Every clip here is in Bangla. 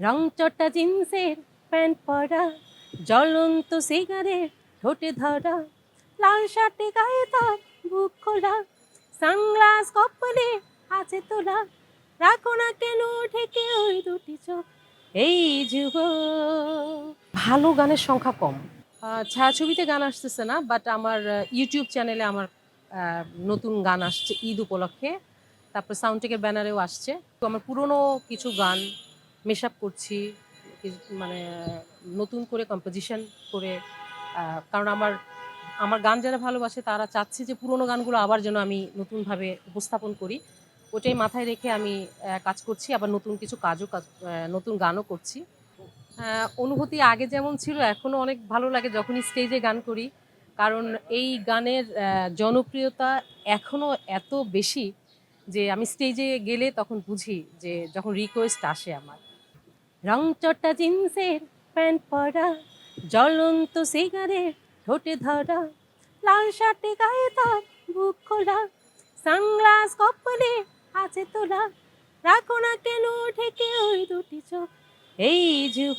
রং চটা জিন্সের প্যান্ট পরা জ্বলন্ত সিগারেট ঠোঁটে ধরা লাল শার্টে গায়ে তার বুক খোলা সানগ্লাস কপালে আছে তোলা রাখো না কেন ঠেকে ওই দুটি চোখ এই যুগ ভালো গানের সংখ্যা কম। ছায়াছবিতে গান আসতেছে না বাট আমার ইউটিউব চ্যানেলে আমার নতুন গান আসছে ঈদ উপলক্ষে। তারপর সাউন্ডটেকের ব্যানারেও আসছে। তো আমার পুরনো কিছু গান মেশআপ করছি মানে নতুন করে কম্পোজিশন করে কারণ আমার আমার গান যারা ভালোবাসে তারা চাচ্ছে যে পুরোনো গানগুলো আবার যেন আমি নতুনভাবে উপস্থাপন করি। ওটাই মাথায় রেখে আমি কাজ করছি, আবার নতুন কিছু কাজও কাজ নতুন গানও করছি। অনুভূতি আগে যেমন ছিল এখনও অনেক ভালো লাগে যখনই স্টেজে গান করি। কারণ এই গানের জনপ্রিয়তা এখনও এত বেশি যে আমি স্টেজে গেলে তখন বুঝি যে যখন রিকোয়েস্ট আসে আমার। রং চটা জিন্সের প্যান্ট পরা, জ্বলন্ত সিগারেট ঠোঁটে ধরা, লাল শার্টে গায়ে তার বুক খোলা, সানগ্লাস কপালে আছে তোলা, রাখো না কেন ঠেকে ওই দুটি চোখ, এই যুগ।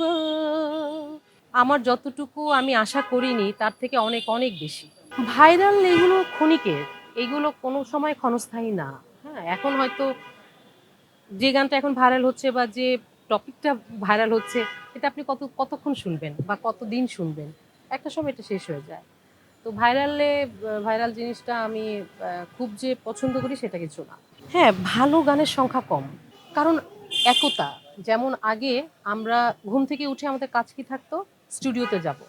আমার যতটুকু আমি আশা করিনি, তার থেকে অনেক অনেক বেশি। ভাইরাল এগুলো ক্ষণিকের, এগুলো কোনো সময় ক্ষণস্থায়ী না। হ্যাঁ এখন হয়তো যে গানটা এখন ভাইরাল হচ্ছে বা যে টপিকটা ভাইরাল হচ্ছে, এটা আপনি কত, কতক্ষণ শুনবেন বা কতদিন শুনবেন? একটা সময় এটা শেষ হয়ে যায়। তো ভাইরালে ভাইরাল জিনিসটা আমি খুব যে পছন্দ করি সেটা কিছু না হ্যাঁ ভালো গানের সংখ্যা কম। কারণ একতা, যেমন আগে আমরা ঘুম থেকে উঠে আমাদের কাজ কি থাকতো? স্টুডিওতে যাব।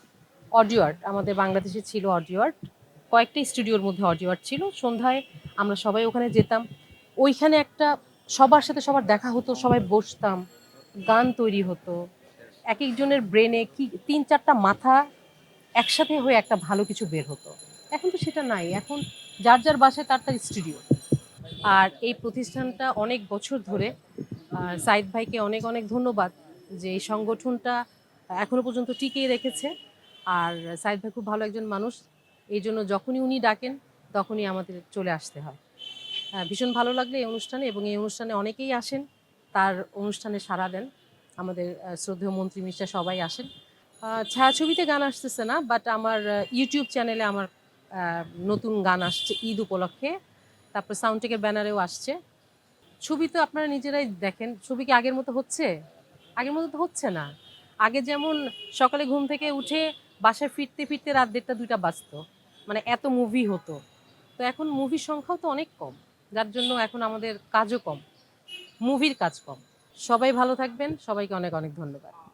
অডিও আর্ট, আমাদের বাংলাদেশে ছিল অডিও আর্ট। কয়েকটা স্টুডিওর মধ্যে অডিও আর্ট ছিল। সন্ধ্যায় আমরা সবাই ওখানে যেতাম। ওইখানে একটা সবার সাথে সবার দেখা হতো, সবাই বসতাম। গান তৈরি হতো। এক একজনের ব্রেনে কি তিন চারটা মাথা একসাথে হয়ে একটা ভালো কিছু বের হতো। এখন তো সেটা নাই। এখন যার যার বাসায় তার তার স্টুডিও আর এই প্রতিষ্ঠানটা অনেক বছর ধরে সাইদ ভাইকে অনেক অনেক ধন্যবাদ যে এই সংগঠনটা এখনও পর্যন্ত টিকিয়ে রেখেছে। আর সাইদ ভাই খুব ভালো একজন মানুষ। এই জন্য যখনই উনি ডাকেন তখনই আমাদের চলে আসতে হ্যাঁ, ভীষণ ভালো লাগল এই অনুষ্ঠানে এবং এই অনুষ্ঠানে অনেকেই আসেন। তার অনুষ্ঠানে সাড়া দেন। আমাদের শ্রদ্ধেয় মন্ত্রী মিশ্রা সবাই আসেন। ছায়াছবিতে গান আসতেছে না বাট আমার ইউটিউব চ্যানেলে আমার নতুন গান আসছে ঈদ উপলক্ষে। তারপর সাউন্ডটেকের ব্যানারেও আসছে। ছবি তো আপনারা নিজেরাই দেখেন। ছবি কি আগের মতো হচ্ছে? আগের মতো তো হচ্ছে না। আগে যেমন সকালে ঘুম থেকে উঠে বাসায় ফিরতে ফিরতে রাত দেড়টা দুইটা বাজতো। মানে এত মুভি হতো। তো এখন মুভির সংখ্যাও তো অনেক কম। যার জন্য এখন আমাদের কাজও কম। মুভির কাজ কম। সবাই ভালো থাকবেন। সবাইকে অনেক অনেক ধন্যবাদ।